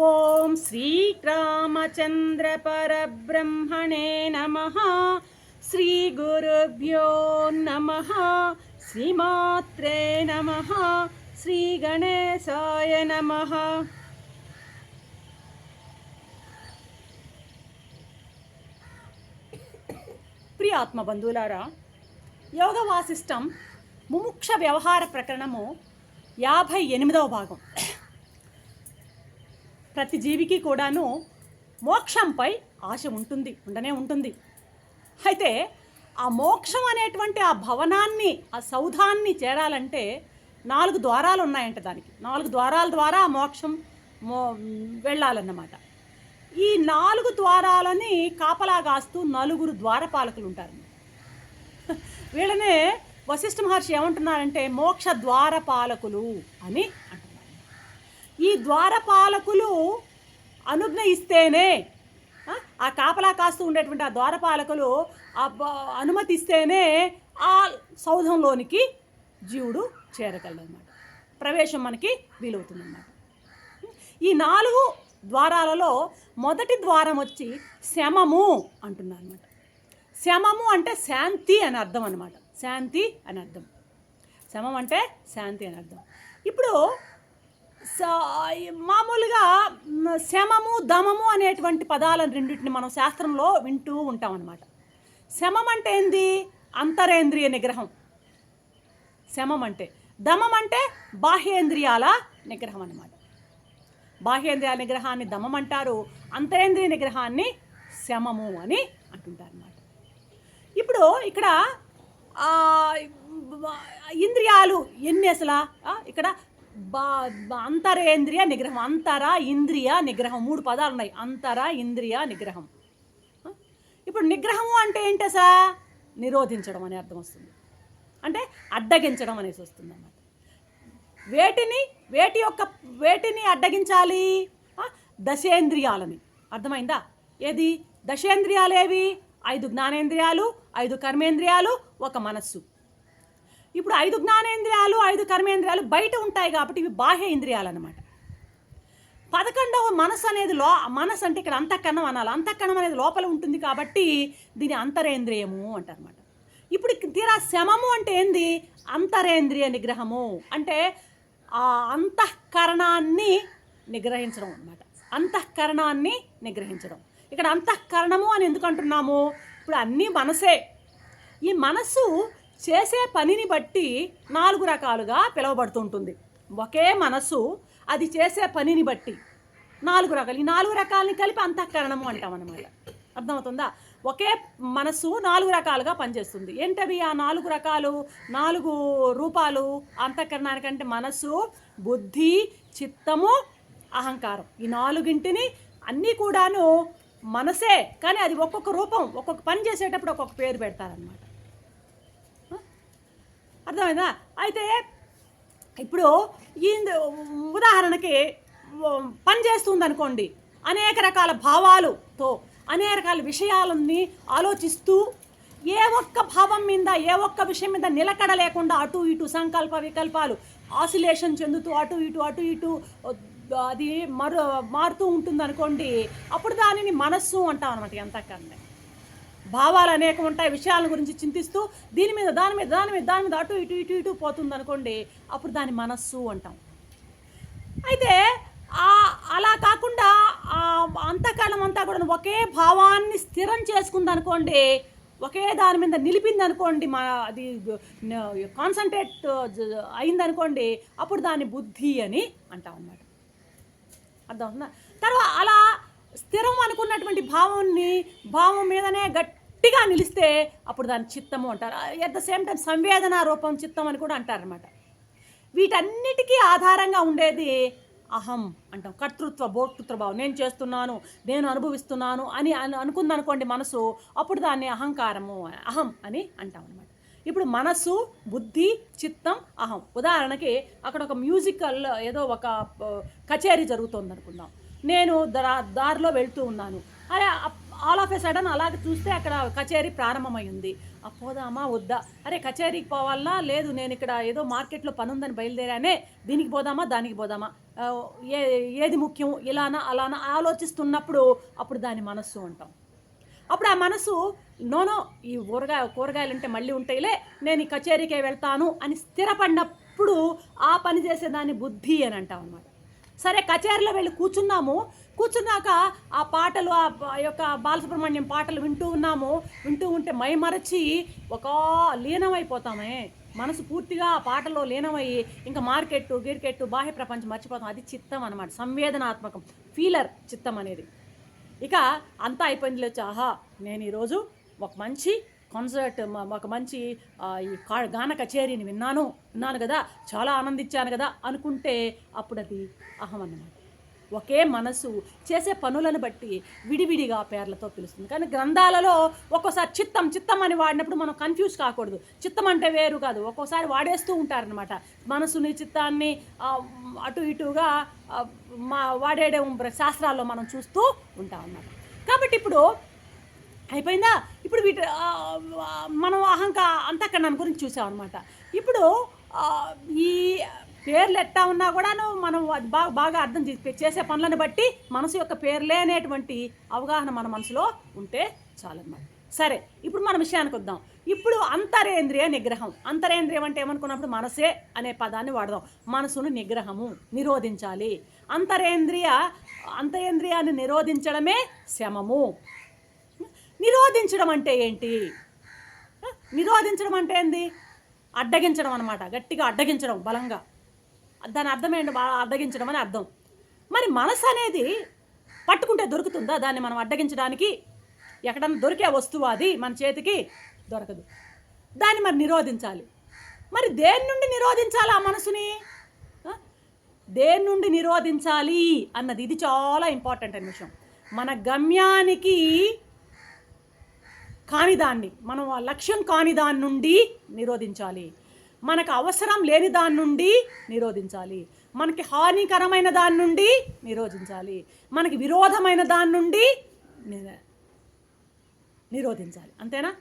ఓం శ్రీరామచంద్రపరబ్రహ్మణే నమ. శ్రీ గురుభ్యో నమ. శ్రీమాత్రే నమ. శ్రీ గణేశాయ నమ. ప్రియ ఆత్మ బంధువులారా యోగ వాసిష్టం ముముక్ష వ్యవహార ప్రకరణము యాభై ఎనిమిదవ భాగం. ప్రతి జీవికి కూడాను మోక్షంపై ఆశ ఉంటుంది ఉండనే ఉంటుంది. అయితే ఆ మోక్షం అనేటువంటి ఆ భవనాన్ని ఆ సౌధాన్ని చేరాలంటే నాలుగు ద్వారాలు ఉన్నాయంట దానికి. నాలుగు ద్వారాల ద్వారా ఆ మోక్షం మో వెళ్ళాలన్నమాట. ఈ నాలుగు ద్వారాలని కాపలాగాస్తూ నలుగురు ద్వారపాలకులు ఉంటారు. వీళ్ళనే వశిష్ఠ మహర్షి ఏమంటున్నారంటే మోక్ష ద్వారపాలకులు అని అంటారు. ఈ ద్వారపాలకులు అనుజ్ఞ ఇస్తేనే ఆ, కాపలా కాస్తూ ఉండేటువంటి ఆ ద్వారపాలకులు ఆ అనుమతి ఇస్తేనే ఆ సౌధంలోనికి జీవుడు చేరగలడనమాట ప్రవేశం మనకి వీలవుతుందన్నమాట. ఈ నాలుగు ద్వారాలలో మొదటి ద్వారం వచ్చి శమము అంటున్నారు అనమాట శమము అంటే శాంతి అని అర్థం అనమాట శాంతి అని అర్థం. శమం అంటే శాంతి అని అర్థం. ఇప్పుడు మామూలుగా శమము దమము అనేటువంటి పదాలను రెండింటిని మనం శాస్త్రంలో వింటూ ఉంటాం అనమాట శమం అంటే ఏంది? అంతరేంద్రియ నిగ్రహం. శమం అంటే దమం అంటే బాహ్యేంద్రియాల నిగ్రహం అనమాట బాహ్యేంద్రియాల నిగ్రహాన్ని దమం అంటారు అంతరేంద్రియ నిగ్రహాన్ని శమము అని అంటుంటారు ఇప్పుడు ఇక్కడ ఇంద్రియాలు ఎన్ని అసలు? ఇక్కడ బా బ- అంతరేంద్రియ నిగ్రహం అంతర ఇంద్రియ నిగ్రహం. మూడు పదాలు ఉన్నాయి. అంతర ఇంద్రియ నిగ్రహం. ఇప్పుడు నిగ్రహము అంటే ఏంటి సార్ నిరోధించడం అనే అర్థం వస్తుంది. అంటే అడ్డగించడం అనేసి వస్తుంది అన్నమాట వేటిని వేటి యొక్క వేటిని అడ్డగించాలి? దశేంద్రియాలని. అర్థమైందా? ఏది? దశేంద్రియాలు ఏవి ఐదు జ్ఞానేంద్రియాలు ఐదు కర్మేంద్రియాలు ఒక మనస్సు. ఇప్పుడు ఐదు జ్ఞానేంద్రియాలు ఐదు కర్మేంద్రియాలు బయట ఉంటాయి కాబట్టి ఇవి బాహ్య ఇంద్రియాలు అనమాట పదకొండవ మనసు అనేది లో మనసు అంటే ఇక్కడ అంతఃకరణం అనాలి. అంతఃకరణం అనేది లోపల ఉంటుంది కాబట్టి దీని అంతరేంద్రియము అంటారనమాట ఇప్పుడు తీరా శమము అంటే ఏంది? అంతరేంద్రియ నిగ్రహము. అంటే ఆ అంతఃకరణాన్ని నిగ్రహించడం అనమాట అంతఃకరణాన్ని నిగ్రహించడం. ఇక్కడ అంతఃకరణము అని ఎందుకు అంటున్నాము? ఇప్పుడు అన్నీ మనసే. ఈ మనస్సు చేసే పనిని బట్టి నాలుగు రకాలుగా పిలువబడుతుంటుంది. ఒకే మనస్సు అది చేసే పనిని బట్టి నాలుగు రకాలు. ఈ నాలుగు రకాలని కలిపి అంతఃకరణము అంటాం అనమాట అర్థమవుతుందా? ఒకే మనస్సు నాలుగు రకాలుగా పనిచేస్తుంది. ఏంటవి ఆ నాలుగు రకాలు? నాలుగు రూపాలు. అంతఃకరణానికంటే మనస్సు బుద్ధి చిత్తము అహంకారం. ఈ నాలుగింటిని అన్నీ కూడాను మనసే కానీ అది ఒక్కొక్క రూపం ఒక్కొక్క పని చేసేటప్పుడు ఒక్కొక్క పేరు పెడతారనమాట అర్థమైందా? అయితే ఇప్పుడు ఈ ఉదాహరణకి పని చేస్తుంది అనుకోండి అనేక రకాల భావాలుతో అనేక రకాల విషయాలని ఆలోచిస్తూ ఏ ఒక్క భావం మీద ఏ ఒక్క విషయం మీద నిలకడ లేకుండా అటు ఇటు సంకల్ప వికల్పాలు ఆసిలేషన్ చెందుతూ అటు ఇటు అటు ఇటు అది మరు మారుతూ ఉంటుంది అనుకోండి అప్పుడు దానిని మనస్సు అంటాం అనమాట ఎంతకన్నా భావాలు అనేకం ఉంటాయి విషయాల గురించి చింతిస్తూ దీని మీద దాని మీద దాని మీద దాని మీద అటు ఇటు ఇటు ఇటు పోతుంది అనుకోండి అప్పుడు దాని మనస్సు అంటాం. అయితే అలా కాకుండా అంతకాలం అంతా కూడా ఒకే భావాన్ని స్థిరం చేసుకుంది అనుకోండి ఒకే దాని మీద నిలిపింది అనుకోండి మా అది కాన్సన్ట్రేట్ అయిందనుకోండి అప్పుడు దాన్ని బుద్ధి అని అంటాం అన్నమాట. అర్థమవుతుందా? తర్వాత అలా స్థిరం అనుకున్నటువంటి భావాన్ని భావం మీదనే గట్టిగా నిలిస్తే అప్పుడు దాన్ని చిత్తము అంటారు. ఎట్ ద సేమ్ టైం సంవేదన రూపం చిత్తం అని కూడా అంటారనమాట వీటన్నిటికీ ఆధారంగా ఉండేది అహం అంటాం. కర్తృత్వ భోక్తృత్వ భావం. నేను చేస్తున్నాను నేను అనుభవిస్తున్నాను అని అను అనుకుందనుకోండి మనసు అప్పుడు దాన్ని అహంకారము అహం అని అంటాం అనమాట ఇప్పుడు మనస్సు బుద్ధి చిత్తం అహం. ఉదాహరణకి అక్కడ ఒక మ్యూజికల్ ఏదో ఒక కచేరీ జరుగుతుంది అనుకుందాం నేను దారిలో వెళ్తూ ఉన్నాను. అరే ఆల్ ఆఫ్ ఎ సడన్ అలాగ చూస్తే అక్కడ కచేరీ ప్రారంభమైంది. ఆ పోదామా వద్దా? అరే కచేరీకి పోవాలనా? లేదు నేను ఇక్కడ ఏదో మార్కెట్లో పని ఉందని బయలుదేరానే దీనికి పోదామా దానికి పోదామా? ఏ ఏది ముఖ్యం? ఇలానా అలానా? ఆలోచిస్తున్నప్పుడు అప్పుడు దాని మనస్సు ఉంటాం అప్పుడు ఆ మనసు నోనో ఈ ఊరగాయ కూరగాయలు ఉంటే మళ్ళీ ఉంటాయిలే నేను ఈ కచేరీకే వెళ్తాను అని స్థిరపడినప్పుడు ఆ పని చేసేదాన్ని బుద్ధి అని అంటాం అనమాట సరే కచేరీలో వెళ్ళి కూర్చున్నాము కూర్చున్నాక ఆ పాటలు ఆ యొక్క బాలసుబ్రహ్మణ్యం పాటలు వింటూ ఉన్నాము. వింటూ ఉంటే మైమరచి ఒక లీనమైపోతామే. మనసు పూర్తిగా ఆ పాటలో లీనమయ్యి ఇంకా మార్కెట్ గిరికెట్టు బాహ్య ప్రపంచం మర్చిపోతాం. అది చిత్తం అనమాట సంవేదనాత్మకం ఫీలర్ చిత్తం అనేది. ఇక అంతా అయిపోయింది లేచి ఆహా నేను ఈరోజు ఒక మంచి కాన్సర్ట్ ఒక మంచి ఈ కా- గాన కచేరీని విన్నాను. విన్నాను కదా చాలా ఆనందించాను కదా అనుకుంటే అప్పుడు అది అహం అన్నమాట. ఒకే మనసు చేసే పనులను బట్టి విడివిడిగా పేర్లతో పిలుస్తుంది. కానీ గ్రంథాలలో ఒక్కోసారి చిత్తం చిత్తం అని వాడినప్పుడు మనం కన్ఫ్యూజ్ కాకూడదు. చిత్తం అంటే వేరు కాదు. ఒక్కోసారి వాడేస్తూ ఉంటారనమాట మనసుని చిత్తాన్ని అటు ఇటుగా మా వాడేయడం శాస్త్రాల్లో మనం చూస్తూ ఉంటాం అన్నమాట కాబట్టి ఇప్పుడు అయిపోయిందా? ఇప్పుడు వీటి మనం అహంకా అంతఃకరణం గురించి చూసాం అనమాట ఇప్పుడు ఈ పేర్లు ఎట్టా ఉన్నా కూడాను మనం బాగా బాగా అర్థం చేసే పనులను బట్టి మనసు యొక్క పేర్లే అనేటువంటి అవగాహన మన మనసులో ఉంటే చాలన్నమాట. సరే ఇప్పుడు మన విషయానికి వద్దాం. ఇప్పుడు అంతరేంద్రియ నిగ్రహం. అంతరేంద్రియం అంటే ఏమనుకున్నప్పుడు మనసే అనే పదాన్ని వాడదాం. మనసును నిగ్రహము నిరోధించాలి. అంతరేంద్రియ అంతరేంద్రియాన్ని నిరోధించడమే శమము నిరోధించడం అంటే ఏంటి? నిరోధించడం అంటే ఏంది? అడ్డగించడం అనమాట గట్టిగా అడ్డగించడం బలంగా. దాని అర్థం ఏంటి అడ్డగించడం అని అర్థం. మరి మనసు అనేది పట్టుకుంటే దొరుకుతుందా? దాన్ని మనం అడ్డగించడానికి ఎక్కడన్నా దొరికే వస్తువు అది మన చేతికి దొరకదు. దాన్ని మరి నిరోధించాలి. మరి దేని నుండి నిరోధించాలి ఆ మనసుని? దేని నుండి నిరోధించాలి అన్నది ఇది చాలా ఇంపార్టెంట్ అనే విషయం. మన గమ్యానికి కాని దాన్ని మనం లక్ష్యం కాని దాని నుండి నిరోధించాలి. మనకు అవసరం లేని దాని నుండి నిరోధించాలి. మనకి హానికరమైన దాని నుండి నిరోధించాలి. మనకి విరోధమైన దాని నుండి నిరోధించాలి. అంతేనా?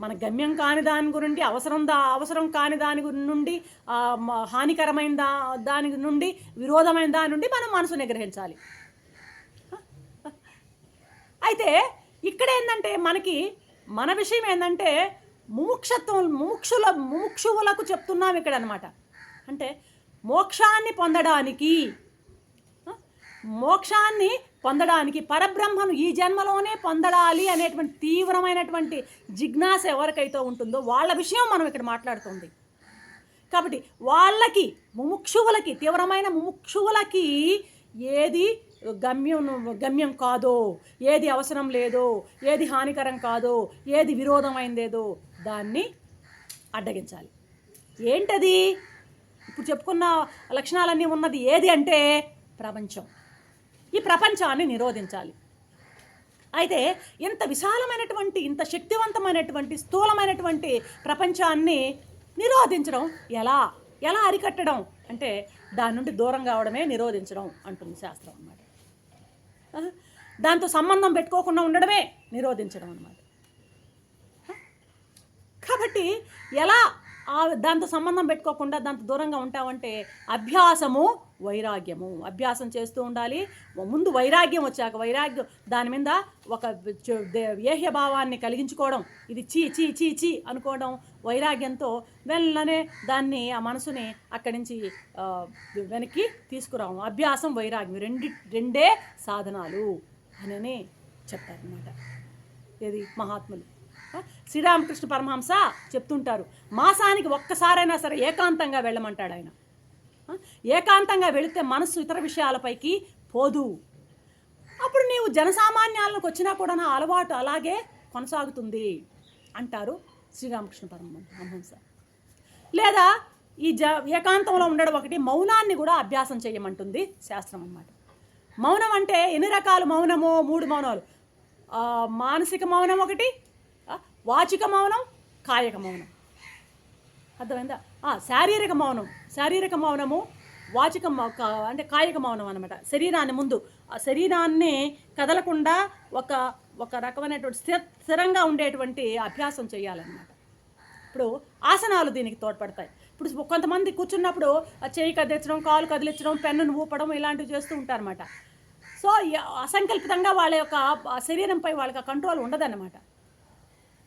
మన గమ్యం కాని దాని గురించి అవసరం దా అవసరం కాని దాని నుండి హానికరమైన దా దాని నుండి విరోధమైన దాని నుండి మనం మనసు నిగ్రహించాలి అయితే ఇక్కడ ఏంటంటే మనకి మన విషయం ఏంటంటే ముముక్షత్వం ముముక్షుల ముముక్షువులకు చెప్తున్నాం ఇక్కడ అనమాట అంటే మోక్షాన్ని పొందడానికి మోక్షాన్ని పొందడానికి పరబ్రహ్మను ఈ జన్మలోనే పొందడాలి అనేటువంటి తీవ్రమైనటువంటి జిజ్ఞాస ఎవరికైతే ఉంటుందో వాళ్ళ విషయం మనం ఇక్కడ మాట్లాడుతుంది. కాబట్టి వాళ్ళకి ముముక్షువులకి తీవ్రమైన ముముక్షువులకి ఏది గమ్యం గమ్యం కాదో ఏది అవసరం లేదో ఏది హానికరం కాదో ఏది విరోధమైందేదో దాన్ని అడ్డగించాలి. ఏంటది? ఇప్పుడు చెప్పుకున్న లక్షణాలన్నీ ఉన్నది ఏది అంటే ప్రపంచం. ఈ ప్రపంచాన్ని నిరోధించాలి. అయితే ఇంత విశాలమైనటువంటి ఇంత శక్తివంతమైనటువంటి స్థూలమైనటువంటి ప్రపంచాన్ని నిరోధించడం ఎలా? ఎలా అరికట్టడం? అంటే దాని నుండి దూరం కావడమే నిరోధించడం అంటుంది శాస్త్రం అన్నమాట. దాంతో సంబంధం పెట్టుకోకుండా ఉండడమే నిరోధించడం అన్నమాట. కాబట్టి ఎలా దాంతో సంబంధం పెట్టుకోకుండా దాంతో దూరంగా ఉంటామంటే అభ్యాసము వైరాగ్యము. అభ్యాసం చేస్తూ ఉండాలి. ముందు వైరాగ్యం వచ్చాక వైరాగ్యం దాని మీద ఒక ఏహ్య భావాన్ని కలిగించుకోవడం. ఇది చీ చీ చీ చీ అనుకోవడం వైరాగ్యంతో వెళ్ళనే దాన్ని ఆ మనసుని అక్కడి నుంచి వెనక్కి తీసుకురావడం. అభ్యాసం వైరాగ్యం రెండి రెండే సాధనాలు అని చెప్తారనమాట ఇది మహాత్ములు. శ్రీరామకృష్ణ పరమహంస చెప్తుంటారు. మాసానికి ఒక్కసారైనా సరే ఏకాంతంగా వెళ్ళమంటాడు ఆయన. ఏకాంతంగా వెళితే మనస్సు ఇతర విషయాలపైకి పోదు. అప్పుడు నీవు జనసామాన్యాలకు వచ్చినా కూడా నా అలవాటు అలాగే కొనసాగుతుంది అంటారు శ్రీరామకృష్ణ పరమహంస. లేదా ఈ జ ఏకాంతంలో ఉండడం ఒకటి మౌనాన్ని కూడా అభ్యాసం చేయమంటుంది శాస్త్రం అన్నమాట. మౌనం అంటే ఎన్ని రకాల మౌనమో? మూడు మౌనాలు. మానసిక మౌనం ఒకటి వాచిక మౌనం కాయక మౌనం. అర్థమైందా? ఆ, శారీరక మౌనం. శారీరక మౌనము వాచిక మౌ- అంటే కాయక మౌనం అనమాట శరీరాన్ని ముందు ఆ శరీరాన్ని కదలకుండా ఒక ఒక రకమైనటువంటి స్థిర స్థిరంగా ఉండేటువంటి అభ్యాసం చేయాలన్నమాట. ఇప్పుడు ఆసనాలు దీనికి తోడ్పడతాయి. ఇప్పుడు కొంతమంది కూర్చున్నప్పుడు ఆ చేయి కదిలించడం కాలు కదిలించడం పెన్నును ఊపడం ఇలాంటివి చేస్తూ ఉంటారన్నమాట. సో అసంకల్పితంగా వాళ్ళ యొక్క శరీరంపై వాళ్ళకి కంట్రోల్ ఉండదన్నమాట.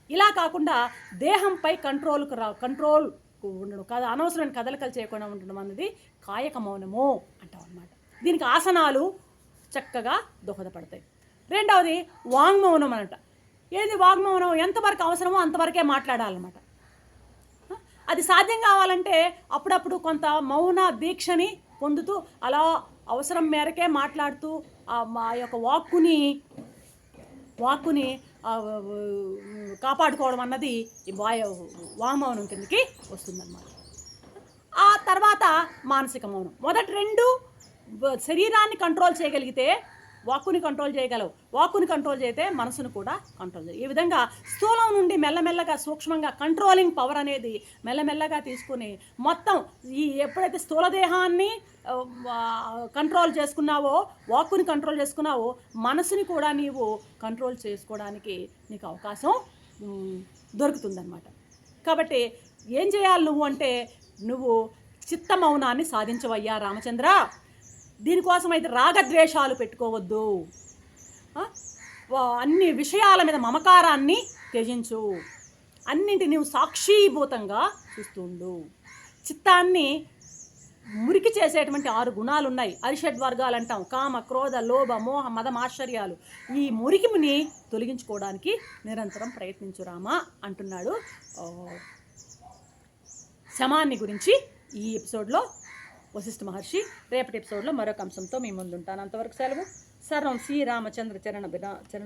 ఇలా కాకుండా దేహంపై కంట్రోల్కు రా కంట్రోల్ ఉండడం కదా అనవసరమైన కదలికలు చేయకుండా ఉండడం అన్నది కాయక మౌనము అంటాం అనమాట దీనికి ఆసనాలు చక్కగా దోహదపడతాయి. రెండవది వాంగ్మౌనం అనట ఏది వాంగ్మౌనం? ఎంతవరకు అవసరమో అంతవరకే మాట్లాడాలన్నమాట. అది సాధ్యం కావాలంటే అప్పుడప్పుడు కొంత మౌన దీక్షని పొందుతూ అలా అవసరం మేరకే మాట్లాడుతూ ఆ మా యొక్క వాక్కుని వాక్కుని కాపాడుకోవడం అన్నది ఈ వాయ వామౌనం కిందకి వస్తుందన్నమాట. ఆ తర్వాత మానసిక మౌనం. మొదటి రెండు శరీరాన్ని కంట్రోల్ చేయగలిగితే వాక్కుని కంట్రోల్ చేయగలవు. వాక్కుని కంట్రోల్ చేస్తే మనసును కూడా కంట్రోల్ చేయ ఈ విధంగా స్థూలం నుండి మెల్లమెల్లగా సూక్ష్మంగా కంట్రోలింగ్ పవర్ అనేది మెల్లమెల్లగా తీసుకుని మొత్తం ఈ ఎప్పుడైతే స్థూలదేహాన్ని కంట్రోల్ చేసుకున్నావో వాక్కుని కంట్రోల్ చేసుకున్నావో మనసుని కూడా నీవు కంట్రోల్ చేసుకోవడానికి నీకు అవకాశం దొరుకుతుందన్నమాట. కాబట్టి ఏం చేయాలి నువ్వు అంటే నువ్వు చిత్త మౌనాన్ని సాధించవయ్యా రామచంద్ర! దీనికోసం అయితే రాగద్వేషాలు పెట్టుకోవద్దు. అన్ని విషయాల మీద మమకారాన్ని త్యజించు. అన్నింటి నువ్వు సాక్షీభూతంగా చూస్తుండు చిత్తాన్ని మురికి చేసేటువంటి ఆరు గుణాలు ఉన్నాయి అరిషడ్ వర్గాలు అంటాం. కామ క్రోధ లోభ మోహ మదం ఆశ్చర్యాలు ఈ మురికిని తొలగించుకోవడానికి నిరంతరం ప్రయత్నించు రామా అంటున్నాడు శమాన్ని గురించి ఈ ఎపిసోడ్లో వశిష్ఠ మహర్షి రేపటి ఎపిసోడ్లో మరొక అంశంతో మీ ముందుంటాను. అంతవరకు సెలవు. సర్వం శ్రీరామచంద్ర చరణ బినా చరణ